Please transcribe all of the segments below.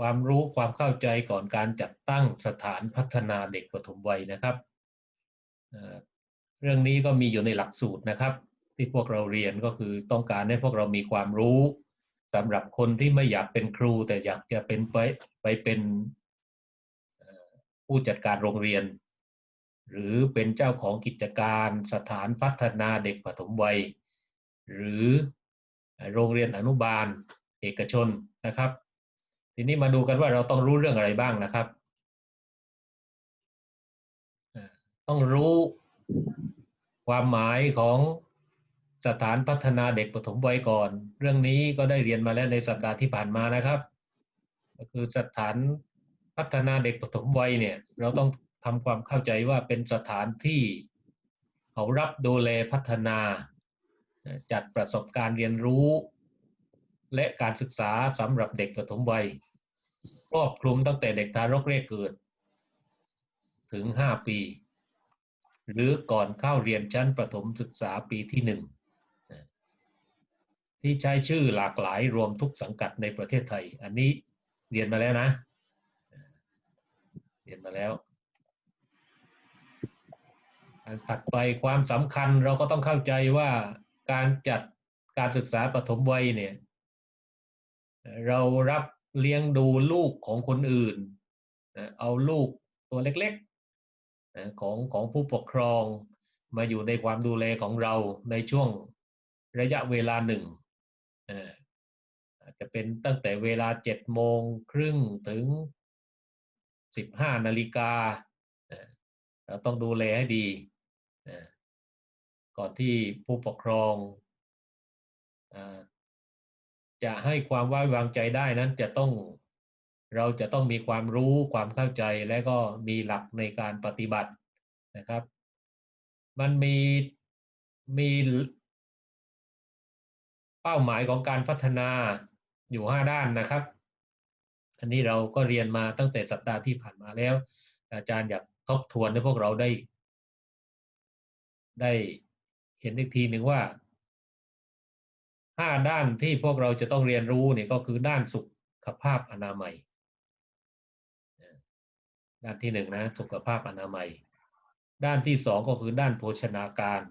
ความรู้ความเข้าใจก่อนการจัดตั้งสถานพัฒนาเด็กปฐมวัยนะครับ เรื่องนี้ก็มีอยู่ในหลักสูตรนะครับ ที่พวกเราเรียนก็คือต้องการให้พวกเรามีความรู้สำหรับคนที่ไม่อยากเป็นครู แต่อยากจะเป็นไปไปเป็นผู้จัดการโรงเรียน หรือเป็นเจ้าของกิจการสถานพัฒนาเด็กปฐมวัย หรือโรงเรียนอนุบาลเอกชนนะครับ ทีนี้มาดูกันว่าเราต้องรู้เรื่องอะไรบ้างนะครับ ต้องรู้ความหมายของสถานพัฒนาเด็กปฐมวัยก่อน เรื่องนี้ก็ได้เรียนมาแล้วในสัปดาห์ที่ผ่านมานะครับ ก็คือสถานพัฒนาเด็กปฐมวัยเนี่ย เราต้องทำความเข้าใจว่าเป็นสถานที่เขารับดูแลพัฒนา จัดประสบการณ์เรียนรู้ และการศึกษาสำหรับเด็กปฐมวัย ครอบคลุมตั้งแต่เด็กทารกแรกเกิด ถึง5ปี หรือก่อนเข้าเรียนชั้นประถมศึกษาปีที่หนึ่งที่ใช้ชื่อหลากหลายรวมทุกสังกัดในประเทศไทย อันนี้เรียนมาแล้วนะ เรียนมาแล้ว อันถัดไปความสำคัญเราก็ต้องเข้าใจว่าการจัดการศึกษาปฐมวัยเนี่ย เรารับ เลี้ยงดูลูกของคนอื่นนะเอาลูกตัวเล็กๆนะของของผู้ปกครองมาอยู่ในความดูแลของเราในช่วงระยะเวลาหนึ่งอาจจะเป็นตั้งแต่เวลาเจ็ดโมงครึ่งถึงสิบห้านาฬิกาเราต้องดูแลให้ดีก่อนที่ผู้ปกครอง จะให้ความไว้วางใจได้นั้นจะต้องเราจะต้องมีความรู้ความเข้าใจและก็มีหลักในการปฏิบัตินะครับ มันมีมีเป้าหมายของการพัฒนาอยู่ห้าด้านนะครับ อันนี้เราก็เรียนมาตั้งแต่สัปดาห์ที่ผ่านมาแล้ว อาจารย์อยากทบทวนให้พวกเราได้ ได้เห็นอีกทีหนึ่งว่า ห้าด้านที่พวกเราจะต้องเรียนรู้เนี่ยก็คือด้านสุขภาพอนามัย ด้านที่หนึ่งนะสุขภาพอนามัย ด้านที่สองก็คือด้านโภชนาการ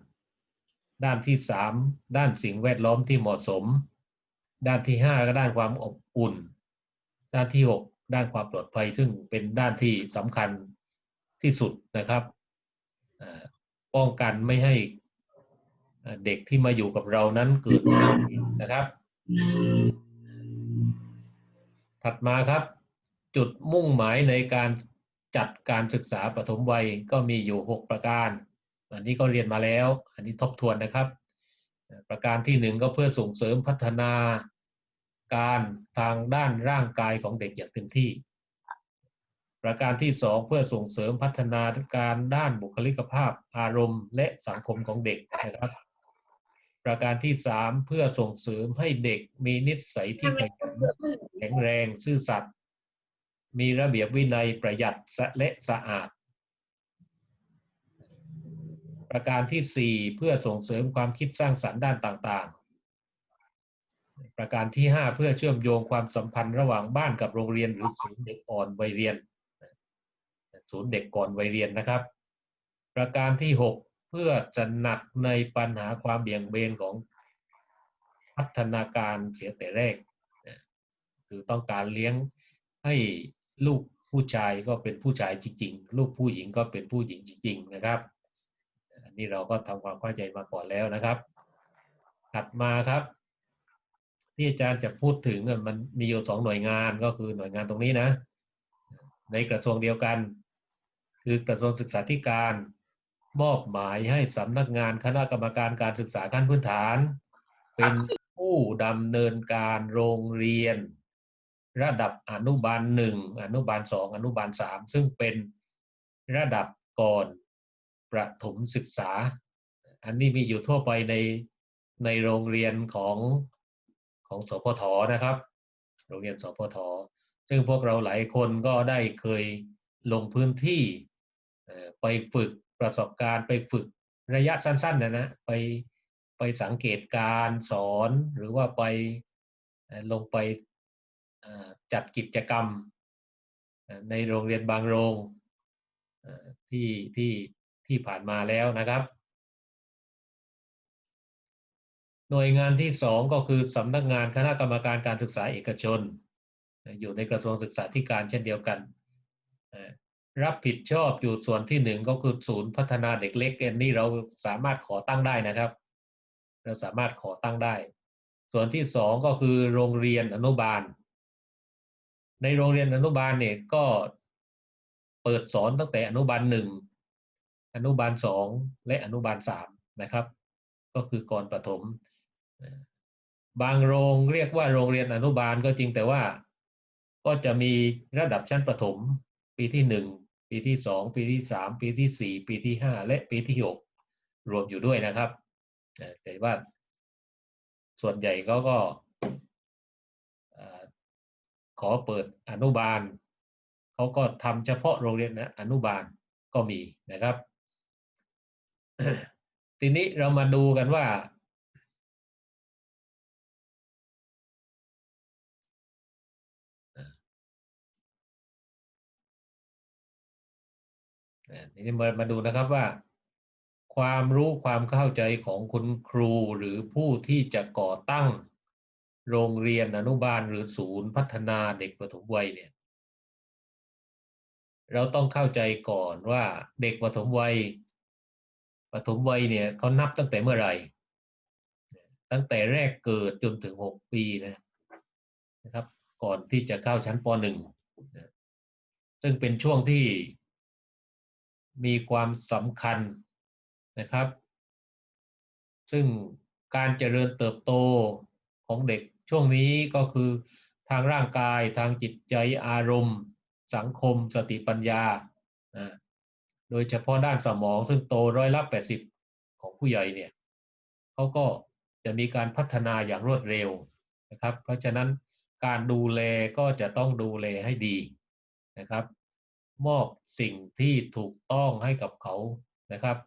ด้านที่สามด้านสิ่งแวดล้อมที่เหมาะสม ด้านที่ห้าก็ด้านความอบอุ่น ด้านที่หกด้านความปลอดภัยซึ่งเป็นด้านที่สำคัญที่สุดนะครับป้องกันไม่ให้ เด็กที่มาอยู่กับเรานั้นเกิดนะครับ ถัดมาครับ จุดมุ่งหมายในการจัดการศึกษาปฐมวัยก็มีอยู่ 6 ประการ อันนี้ก็เรียนมาแล้ว อันนี้ทบทวนนะครับ ประการที่หนึ่งก็เพื่อส่งเสริมพัฒนาการทางด้านร่างกายของเด็กอย่างเต็มที่ ประการที่สองเพื่อส่งเสริมพัฒนาการด้านบุคลิกภาพอารมณ์และสังคมของเด็กนะครับ ประการที่สามเพื่อส่งเสริมให้เด็กมีนิสัยที่แข็งแรงซื่อสัตย์มีระเบียบวินัยประหยัดและสะอาด ประการที่สี่เพื่อส่งเสริมความคิดสร้างสรรค์ด้านต่างๆ ประการที่ห้าเพื่อเชื่อมโยงความสัมพันธ์ระหว่างบ้านกับโรงเรียนหรือศูนย์เด็กอ่อนวัยเรียน ศูนย์เด็กก่อนวัยเรียนนะครับ ประการที่หก เพื่อจะหนักในปัญหาความเบี่ยงเบนของพัฒนาการเสียแต่แรกคือต้องการเลี้ยงให้ลูกผู้ชายก็เป็นผู้ชายจริงๆ ลูกผู้หญิงก็เป็นผู้หญิงจริง ๆ นะครับอันนี้เราก็ทำความเข้าใจมาก่อนแล้วนะครับ ถัดมาครับ ที่อาจารย์จะพูดถึงมันมีอยู่สองหน่วยงานก็คือหน่วยงานตรงนี้นะ ในกระทรวงเดียวกัน คือกระทรวงศึกษาธิการ มอบหมายให้สำนักงานคณะกรรมการการศึกษาขั้นพื้นฐาน เป็นผู้ดำเนินการโรงเรียน ระดับอนุบาลหนึ่งอนุบาลสองอนุบาลสามซึ่งเป็นระดับก่อนประถมศึกษา อันนี้มีอยู่ทั่วไปในในโรงเรียนของของสพทนะครับ โรงเรียนสพทซึ่งพวกเราหลายคนก็ได้เคยลงพื้นที่ไปฝึก ประสบการณ์ไปฝึกระยะสั้นๆนะนะไปไปสังเกตการสอนหรือว่าไปลงไปจัดกิจกรรมในโรงเรียนบางโรงที่ที่ที่ผ่านมาแล้วนะครับ หน่วยงานที่สองก็คือสำนักงานคณะกรรมการการศึกษาเอกชน อยู่ในกระทรวงศึกษาธิการเช่นเดียวกัน รับผิดชอบอยู่ส่วนที่หนึ่งก็คือศูนย์พัฒนาเด็กเล็กอันนี้เราสามารถขอตั้งได้นะครับ เราสามารถขอตั้งได้ ส่วนที่สองก็คือโรงเรียนอนุบาล ในโรงเรียนอนุบาลเนี่ยก็เปิดสอนตั้งแต่อนุบาลหนึ่งอนุบาลสองและอนุบาลสามนะครับ ก็คือก่อนประถม บางโรงเรียกว่าโรงเรียนอนุบาลก็จริงแต่ว่าก็จะมีระดับชั้นประถมปีที่หนึ่ง ปีที่สองปีที่สามปีที่สี่ปีที่ห้าและปีที่หกรวมอยู่ด้วยนะครับแต่ว่าส่วนใหญ่เขาก็ขอเปิดอนุบาลเขาก็ทำเฉพาะโรงเรียนนะอนุบาลก็มีนะครับ ทีนี้เรามาดูกันว่า ทีนี้มามาดูนะครับว่า ความรู้ความเข้าใจของคุณครูหรือผู้ที่จะก่อตั้ง โรงเรียนอนุบาลหรือศูนย์พัฒนาเด็กปฐมวัยเนี่ยเราต้องเข้าใจก่อนว่าเด็กปฐมวัยปฐมวัยเนี่ยเขานับตั้งแต่เมื่อไหร่ ตั้งแต่แรกเกิดจนถึงหกปีนะนะครับ ก่อนที่จะเข้าชั้นปหนึ่งซึ่งเป็นช่วงที่ มีความสำคัญนะครับ ซึ่งการเจริญเติบโตของเด็กช่วงนี้ก็คือทางร่างกายทางจิตใจอารมณ์ สังคม สติปัญญานะโดยเฉพาะด้านสมองซึ่งโตร้อยละแปดสิบของผู้ใหญ่เนี่ยเขาก็จะมีการพัฒนาอย่างรวดเร็วนะครับ เพราะฉะนั้นการดูแลก็จะต้องดูแลให้ดีนะครับ มอบสิ่งที่ถูกต้องให้กับเขานะครับ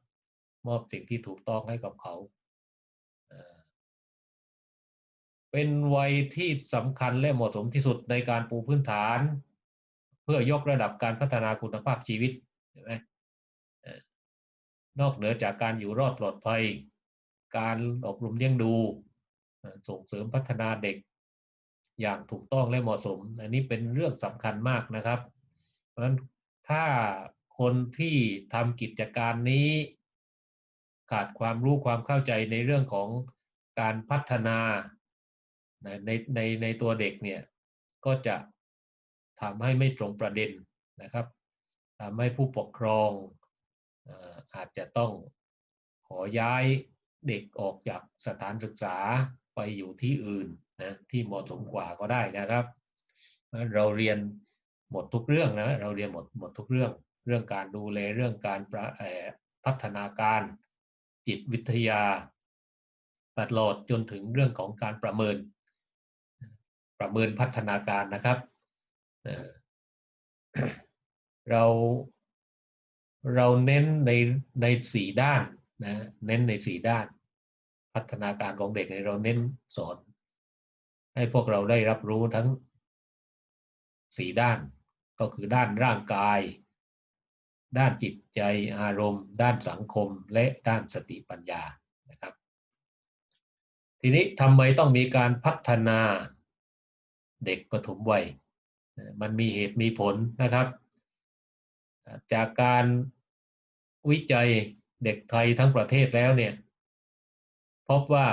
มอบสิ่งที่ถูกต้องให้กับเขาเป็นวัยที่สำคัญและเหมาะสมที่สุดในการปูพื้นฐาน เพื่อยกระดับการพัฒนาคุณภาพชีวิตเห็นไหมนอกเหนือจากการอยู่รอดปลอดภัย การอบรมเลี้ยงดู ส่งเสริมพัฒนาเด็ก อย่างถูกต้องและเหมาะสม อันนี้เป็นเรื่องสำคัญมากนะครับ เพราะฉะนั้น ถ้าคนที่ทำกิจการนี้ ขาดความรู้ความเข้าใจในเรื่องของการพัฒนาในในในในตัวเด็กเนี่ยก็จะทำให้ไม่ตรงประเด็นนะครับทำให้ผู้ปกครองอาจจะต้องขอย้ายเด็กออกจากสถานศึกษาไปอยู่ที่อื่นนะที่เหมาะสมกว่าก็ได้นะครับ เราเรียน หมดทุกเรื่องนะเราเรียนหมดหมดทุกเรื่อง เรื่องการดูแลเรื่องการประเอ่อพัฒนาการจิตวิทยาตลอดจนถึงเรื่องของการประเมิน ประเมินพัฒนาการนะครับเราเราเน้นในในสี่ด้านนะเน้นในสี่ด้าน พัฒนาการของเด็กเนี่ยเราเน้นสอน ให้พวกเราได้รับรู้ทั้งสี่ด้าน ก็คือด้านร่างกาย ด้านจิตใจอารมณ์ ด้านสังคมและด้านสติปัญญานะครับ ทีนี้ทำไมต้องมีการพัฒนาเด็กปฐมวัย มันมีเหตุมีผลนะครับ จากการวิจัยเด็กไทยทั้งประเทศแล้วเนี่ยพบว่า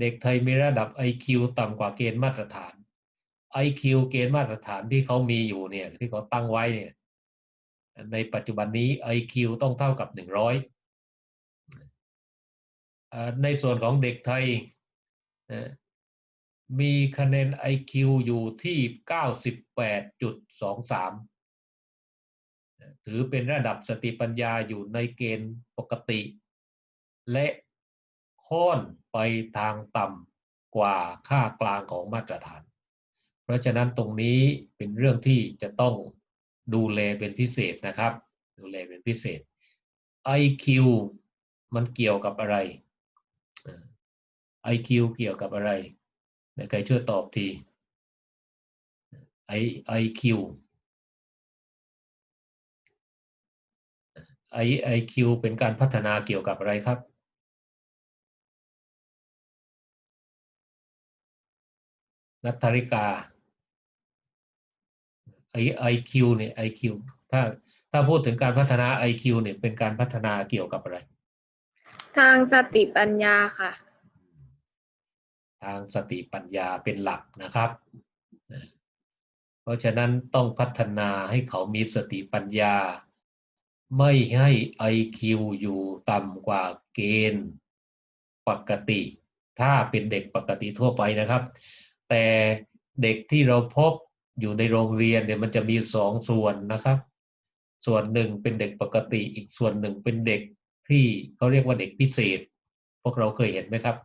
เด็กไทยมีระดับ IQ ต่ำกว่าเกณฑ์มาตรฐาน IQ เกณฑ์มาตรฐานที่เขามีอยู่เนี่ย ที่เขาตั้งไว้เนี่ย ในปัจจุบันนี้ IQ ต้องเท่ากับ100เอ่อยในส่วนของเด็กไทยมีคะแนน IQ อยู่ที่ 98.23 ถือเป็นระดับสติปัญญาอยู่ในเกณฑ์ปกติ และค่อนไปทางต่ำกว่าค่ากลางของมาตรฐาน เพราะฉะนั้นตรงนี้เป็นเรื่องที่จะต้องดูแลเป็นพิเศษนะครับ ดูแลเป็นพิเศษ IQ มันเกี่ยวกับอะไรเอ่อ IQ เกี่ยวกับอะไรไหนใครช่วยตอบที I IQ I IQ เป็นการพัฒนาเกี่ยวกับอะไรครับ นัทธริกา I IQ เนี่ย IQ ถ้าถ้าพูดถึงการพัฒนา IQ เนี่ยเป็นการพัฒนาเกี่ยวกับอะไร ทางสติปัญญาค่ะ ทางสติปัญญาเป็นหลักนะครับ เพราะฉะนั้นต้องพัฒนาให้เขามีสติปัญญา ไม่ให้ IQ อยู่ต่ำกว่าเกณฑ์ปกติ ถ้าเป็นเด็กปกติทั่วไปนะครับ แต่เด็กที่เราพบ อยู่ในโรงเรียนเนี่ยมันจะมีสองส่วนนะครับ ส่วนหนึ่งเป็นเด็กปกติอีกส่วนหนึ่งเป็นเด็กที่เขาเรียกว่าเด็กพิเศษ พวกเราเคยเห็นไหมครับ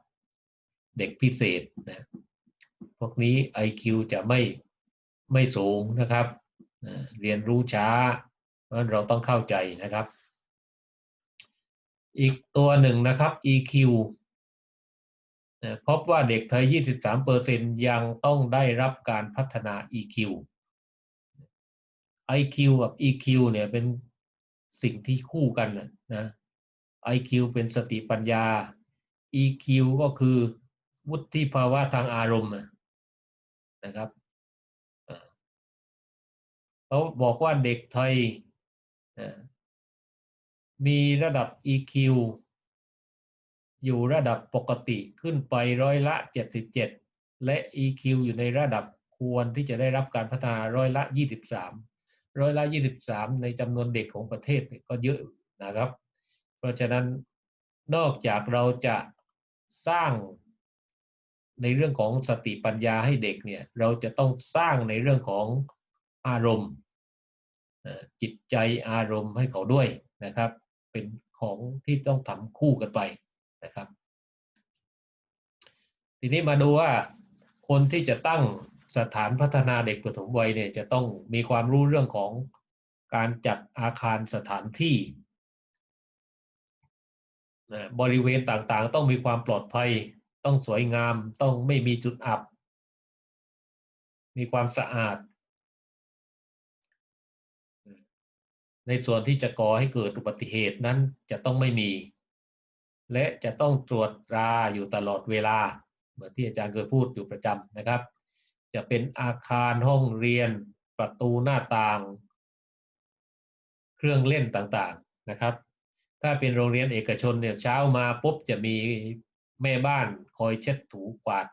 เด็กพิเศษนะพวกนี้ IQ จะไม่ไม่สูงนะครับ เรียนรู้ช้าเพราะเราต้องเข้าใจนะครับ อีกตัวหนึ่งนะครับ EQ พบว่าเด็กไทย 23%ยังต้องได้รับการพัฒนา EQ IQ กับ EQ เนี่ยเป็นสิ่งที่คู่กันนะ IQ เป็นสติปัญญา EQ ก็คือวุฒิภาวะทางอารมณ์นะครับเขาบอกว่าเด็กไทยมีระดับ EQ อยู่ระดับปกติขึ้นไปร้อยละ 77 และ EQ อยู่ในระดับควรที่จะได้รับการพัฒนาร้อยละ 23 ร้อยละ 23 ในจำนวนเด็กของประเทศก็เยอะนะครับ เพราะฉะนั้นนอกจากเราจะสร้างในเรื่องของสติปัญญาให้เด็กเนี่ยเราจะต้องสร้างในเรื่องของอารมณ์จิตใจอารมณ์ให้เขาด้วยนะครับ เป็นของที่ต้องทำคู่กันไป นะครับ ทีนี้มาดูว่าคนที่จะตั้งสถานพัฒนาเด็กปฐมวัยเนี่ยจะต้องมีความรู้เรื่องของการจัดอาคารสถานที่นะบริเวณต่างๆ ต้องมีความปลอดภัย ต้องสวยงาม ต้องไม่มีจุดอับ มีความสะอาด ในส่วนที่จะก่อให้เกิดอุบัติเหตุนั้นจะต้องไม่มี และจะต้องตรวจตราอยู่ตลอดเวลา เหมือนที่อาจารย์เคยพูดอยู่ประจำนะครับ จะเป็นอาคารห้องเรียนประตูหน้าต่าง เครื่องเล่นต่างๆนะครับ ถ้าเป็นโรงเรียนเอกชนเนี่ยเช้ามาปุ๊บจะมีแม่บ้านคอยเช็ดถูกวาด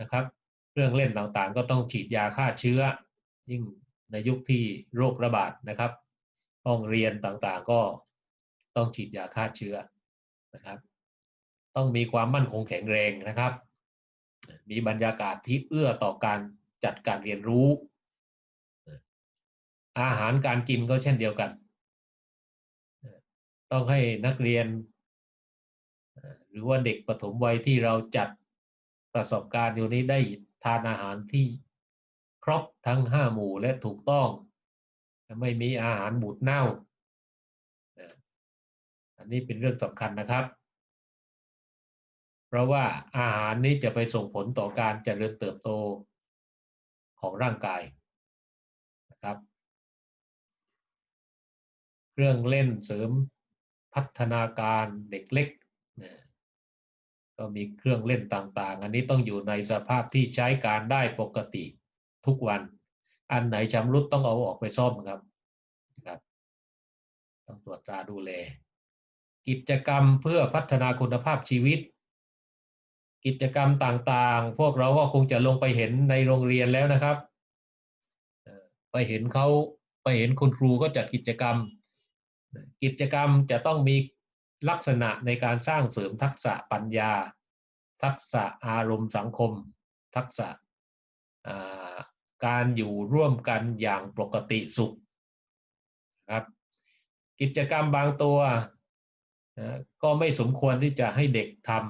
นะครับเครื่องเล่นต่างๆ ก็ต้องฉีดยาฆ่าเชื้อ ยิ่งในยุคที่โรคระบาดนะครับ ห้องเรียนต่างๆก็ต้องฉีดยาฆ่าเชื้อ นะครับ ต้องมีความมั่นคงแข็งแรงนะครับ มีบรรยากาศที่เอื้อต่อการจัดการเรียนรู้ อาหารการกินก็เช่นเดียวกัน ต้องให้นักเรียน หรือว่าเด็กปฐมวัยที่เราจัดประสบการณ์อยู่นี้ได้ทานอาหารที่ครบทั้งห้าหมู่และถูกต้อง ไม่มีอาหารบูดเน่า อันนี้เป็นเรื่องสำคัญนะครับ เพราะว่าอาหารนี้จะไปส่งผลต่อการเจริญเติบโตของร่างกายนะครับ เครื่องเล่นเสริมพัฒนาการเด็กเล็กนะก็มีเครื่องเล่นต่างๆ อันนี้ต้องอยู่ในสภาพที่ใช้การได้ปกติทุกวัน อันไหนชำรุดต้องเอาออกไปซ่อมครับนะครับ ต้องตรวจตราดูแล กิจกรรมเพื่อพัฒนาคุณภาพชีวิต กิจกรรมต่างๆ พวกเราก็คงจะลงไปเห็นในโรงเรียนแล้วนะครับ ไปเห็นเขาไปเห็นคุณครูก็จัดกิจกรรม กิจกรรมจะต้องมีลักษณะในการสร้างเสริมทักษะปัญญา ทักษะอารมณ์สังคม ทักษะการอยู่ร่วมกันอย่างปกติสุขครับ กิจกรรมบางตัว ก็ไม่สมควรที่จะให้เด็กทำ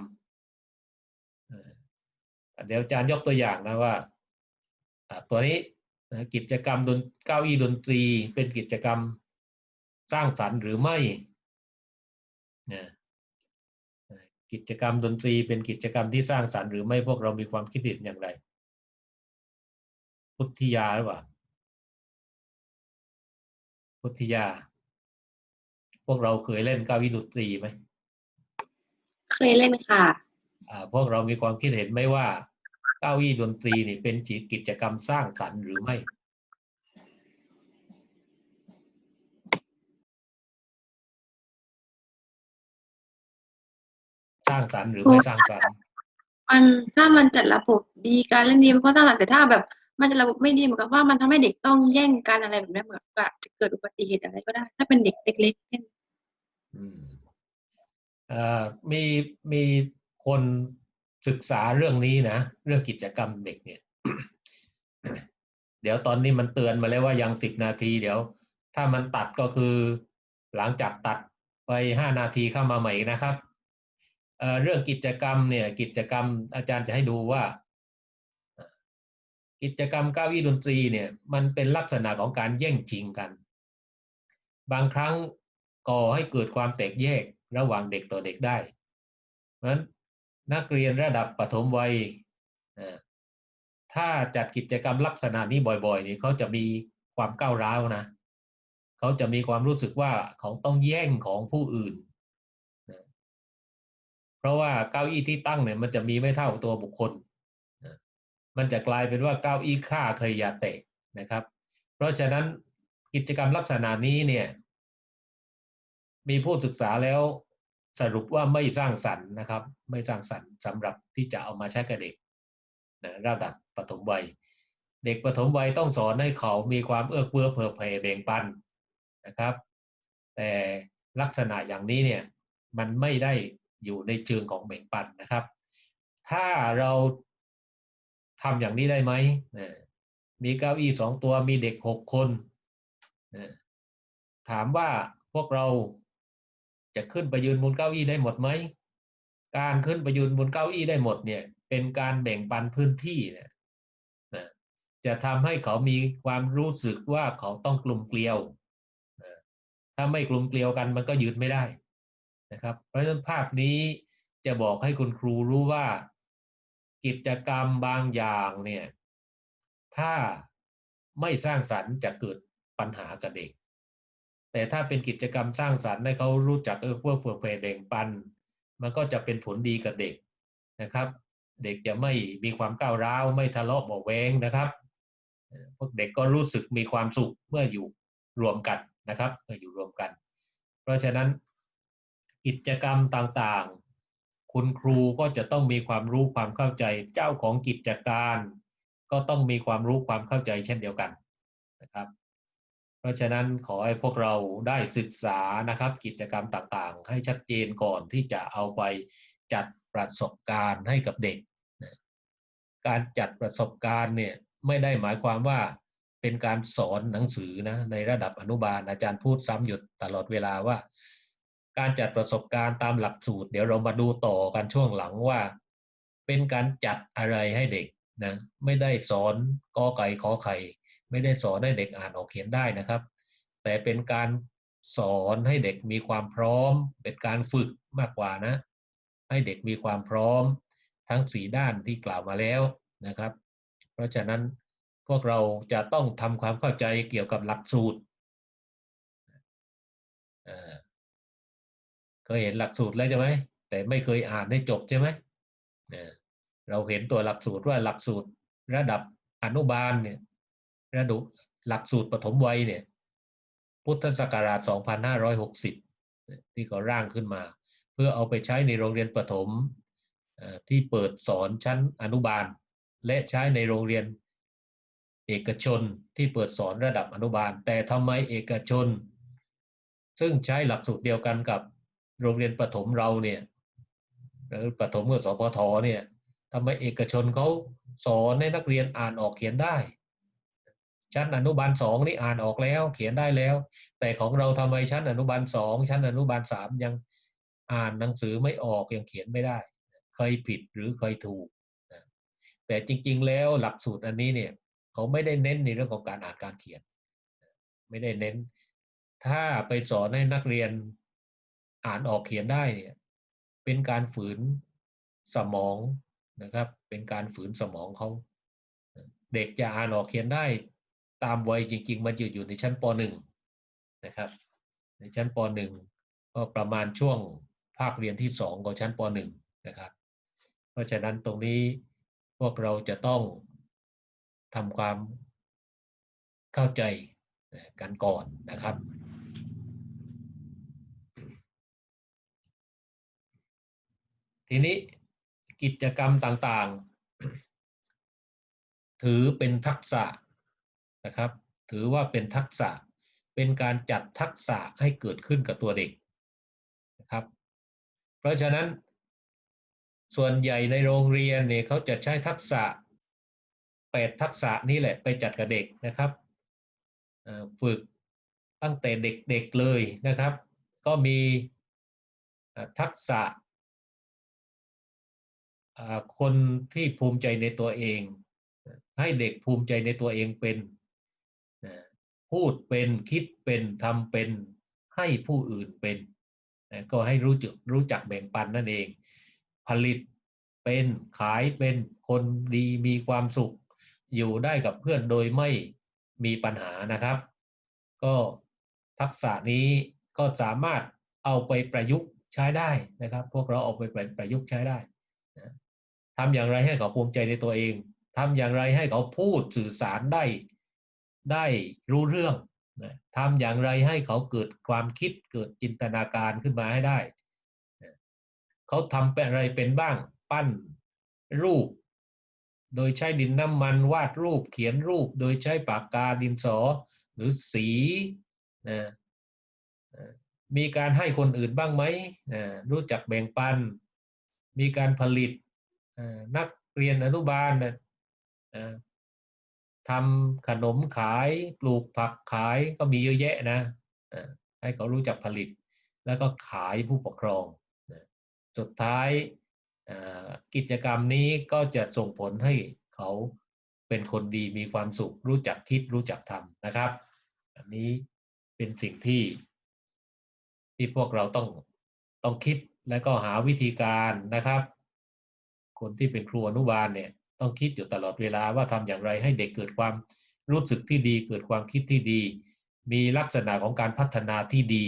เดี๋ยวอาจารย์ยกตัวอย่างนะว่าอ่าตัวนี้นะกิจกรรมดนเก้าอี้ดนตรีเป็นกิจกรรมสร้างสรรค์หรือไม่นะกิจกรรมดนตรีเป็นกิจกรรมที่สร้างสรรค์หรือไม่พวกเรามีความคิดเห็นอย่างไร พุทธิยาหรือเปล่าพุทธิยา พวกเราเคยเล่นเก้าอี้ดนตรีไหมเคยเล่นค่ะอ่าพวกเรามีความคิดเห็นไหมว่า เก้าอี้ดนตรีนี่เป็นกิจกรรมสร้างสรรค์หรือไม่สร้างสรรค์หรือไม่สร้างสรรค์มันถ้ามันจัดระบบดีการเล่นดีมันก็สร้างสรรค์แต่ถ้าแบบ มันจัดระบบไม่ดีเหมือนกับว่ามันทำให้เด็กต้องแย่งกันอะไรแบบนี้เหมือนกับจะเกิดอุบัติเหตุอะไรก็ได้ ถ้าเป็นเด็กเล็กๆเล่นอืมเอ่อมีมีคนศึกษาเรื่องนี้นะ เรื่องกิจกรรมเด็กเนี่ย เดี๋ยวตอนนี้มันเตือนมาแล้วว่ายังสิบนาที เดี๋ยว ถ้ามันตัดก็คือ หลังจากตัดไปห้านาทีเข้ามาใหม่นะครับเอ่อเรื่องกิจกรรมเนี่ย กิจกรรมอาจารย์จะให้ดูว่า กิจกรรมเก้าอี้ดนตรีเนี่ยมันเป็นลักษณะของการแย่งชิงกัน บางครั้งก่อให้เกิดความแตกแยกระหว่างเด็กต่อเด็กได้เพราะฉะนั้นนักเรียนระดับปฐมวัยถ้าจัดกิจกรรมลักษณะนี้บ่อยๆนี่เขาจะมีความก้าวร้าวนะเขาจะมีความรู้สึกว่าเขาต้องแย่งของผู้อื่นเพราะว่าเก้าอี้ที่ตั้งเนี่ยมันจะมีไม่เท่าตัวบุคคล มันจะกลายเป็นว่าเก้าอี้ฆ่าเคยยาเตะนะครับ เพราะฉะนั้นกิจกรรมลักษณะนี้เนี่ย มีผู้ศึกษาแล้วสรุปว่าไม่สร้างสรรค์นะครับ ไม่สร้างสรรค์สำหรับที่จะเอามาใช้กับเด็กนะระดับปฐมวัย เด็กปฐมวัยต้องสอนให้เขามีความเอื้อเฟื้อเผื่อแผ่แบ่งปันนะครับ แต่ลักษณะอย่างนี้เนี่ยมันไม่ได้อยู่ในเชิงของแบ่งปันนะครับ ถ้าเรา ทำอย่างนี้ได้ไหมนะมีเก้าอี้สองตัวมีเด็กหกคนนะถามว่าพวกเราจะขึ้นไปยืนบนเก้าอี้ได้หมดไหม การขึ้นไปยืนบนเก้าอี้ได้หมดเนี่ยเป็นการแบ่งปันพื้นที่เนี่ยนะจะทำให้เขามีความรู้สึกว่าเขาต้องกลุ่มเกลียวนะถ้าไม่กลุ่มเกลียวกันมันก็ยืนไม่ได้นะครับ เพราะฉะนั้นภาพนี้จะบอกให้คุณครูรู้ว่า กิจกรรมบางอย่างเนี่ยถ้าไม่สร้างสรรค์จะเกิดปัญหากับเด็ก แต่ถ้าเป็นกิจกรรมสร้างสรรค์ให้เขารู้จักเออเพื่อเผื่อแผ่แบ่งปัน มันก็จะเป็นผลดีกับเด็กนะครับ เด็กจะไม่มีความก้าวร้าวไม่ทะเลาะเบาแวงนะครับเอ่อพวกเด็กก็รู้สึกมีความสุขเมื่ออยู่รวมกันนะครับเมื่ออยู่รวมกัน เพราะฉะนั้นกิจกรรมต่าง คุณครูก็จะต้องมีความรู้ความเข้าใจ เจ้าของกิจการ ก็ต้องมีความรู้ความเข้าใจเช่นเดียวกันนะครับ เพราะฉะนั้นขอให้พวกเราได้ศึกษานะครับกิจกรรมต่างๆ ให้ชัดเจนก่อนที่จะเอาไปจัดประสบการณ์ให้กับเด็ก การจัดประสบการณ์เนี่ยไม่ได้หมายความว่าเป็นการสอนหนังสือนะในระดับอนุบาลอาจารย์พูดซ้ำหยุดตลอดเวลาว่า การจัดประสบการณ์ตามหลักสูตร เดี๋ยวเรามาดูต่อกันช่วงหลังว่า เป็นการจัดอะไรให้เด็กนะไม่ได้สอนกอไก่ขอไข่ ไม่ได้สอนให้เด็กอ่านออกเขียนได้นะครับ แต่เป็นการสอนให้เด็กมีความพร้อม เป็นการฝึกมากกว่านะ ให้เด็กมีความพร้อมทั้งสีด้านที่กล่าวมาแล้วนะครับ เพราะฉะนั้นพวกเราจะต้องทำความเข้าใจเกี่ยวกับหลักสูตร เคยเห็นหลักสูตรแล้วใช่ไหมแต่ไม่เคยอ่านให้จบใช่ไหมเราเห็นตัวหลักสูตรว่าหลักสูตรระดับอนุบาลเนี่ยระดับหลักสูตรปฐมวัยเนี่ยพุทธศักราช 2560 ที่เขาร่างขึ้นมา เพื่อเอาไปใช้ในโรงเรียนประถมที่เปิดสอนชั้นอนุบาล และใช้ในโรงเรียนเอกชนที่เปิดสอนระดับอนุบาล แต่ทำไมเอกชน ซึ่งใช้หลักสูตรเดียวกันกับ โรงเรียนประถมเราเนี่ยหรือประถมกับสพทเนี่ยทำไมเอกชนเขาสอนให้นักเรียนอ่านออกเขียนได้ ชั้นอนุบาลสองนี่อ่านออกแล้ว เขียนได้แล้ว แต่ของเราทำไมชั้นอนุบาลสองชั้นอนุบาลสามยังอ่านหนังสือไม่ออกยังเขียนไม่ได้เคยผิดหรือเคยถูกแต่จริง ๆ แล้วหลักสูตรอันนี้เนี่ยเขาไม่ได้เน้นในเรื่องของการอ่านการเขียน ไม่ได้เน้น ถ้าไปสอนให้นักเรียน อ่านออกเขียนได้เนี่ยเป็นการฝืนสมองนะครับ เป็นการฝืนสมองเขาเด็กจะอ่านออกเขียนได้ตามวัยจริง ๆ มันอยู่อยู่ในชั้นป .1 นะครับ ในชั้นป .1 ก็ประมาณช่วงภาคเรียนที่สองของชั้นป .1 นะครับ เพราะฉะนั้นตรงนี้พวกเราจะต้องทำความเข้าใจกันก่อนนะครับ ทีนี้กิจกรรมต่างๆ ถือเป็นทักษะนะครับ ถือว่าเป็นทักษะเป็นการจัดทักษะให้เกิดขึ้นกับตัวเด็กนะครับ เพราะฉะนั้น ส่วนใหญ่ในโรงเรียนเนี่ยเขาจะใช้ทักษะแปดทักษะนี่แหละไปจัดกับเด็กนะครับฝึกตั้งแต่เด็กๆเลยนะครับ ก็มีทักษะ คนที่ภูมิใจในตัวเอง ให้เด็กภูมิใจในตัวเองเป็นพูดเป็นคิดเป็นทำเป็นให้ผู้อื่นเป็น ก็ให้รู้จักรู้จักแบ่งปันนั่นเอง ผลิตเป็นขายเป็นคนดีมีความสุข อยู่ได้กับเพื่อนโดยไม่มีปัญหานะครับ ก็ทักษะนี้ก็สามารถเอาไปประยุกต์ใช้ได้นะครับ พวกเราเอาไปประยุกต์ใช้ได้ ทำอย่างไรให้เขาภูมิใจในตัวเองทำอย่างไรให้เขาพูดสื่อสารได้ได้รู้เรื่องนะทำอย่างไรให้เขาเกิดความคิดเกิดจินตนาการขึ้นมาให้ได้นะเขาทำเป็นอะไรเป็นบ้าง ปั้นรูป โดยใช้ดินน้ำมันวาดรูปเขียนรูป โดยใช้ปากกาดินสอหรือสีนะมีการให้คนอื่นบ้างไหมนะรู้จักแบ่งปัน มีการผลิต นักเรียนอนุบาลนะทำขนมขายปลูกผักขายก็มีเยอะแยะนะให้เขารู้จักผลิต แล้วก็ขายผู้ปกครองสุดท้ายกิจกรรมนี้ก็จะส่งผลให้เขาเป็นคนดีมีความสุข รู้จักคิดรู้จักทำนะครับ อันนี้เป็นสิ่งที่ ที่พวกเราต้องต้องคิดและก็หาวิธีการนะครับ คนที่เป็นครูอนุบาลเนี่ยต้องคิดอยู่ตลอดเวลาว่าทำอย่างไรให้เด็กเกิดความรู้สึกที่ดี เกิดความคิดที่ดี มีลักษณะของการพัฒนาที่ดี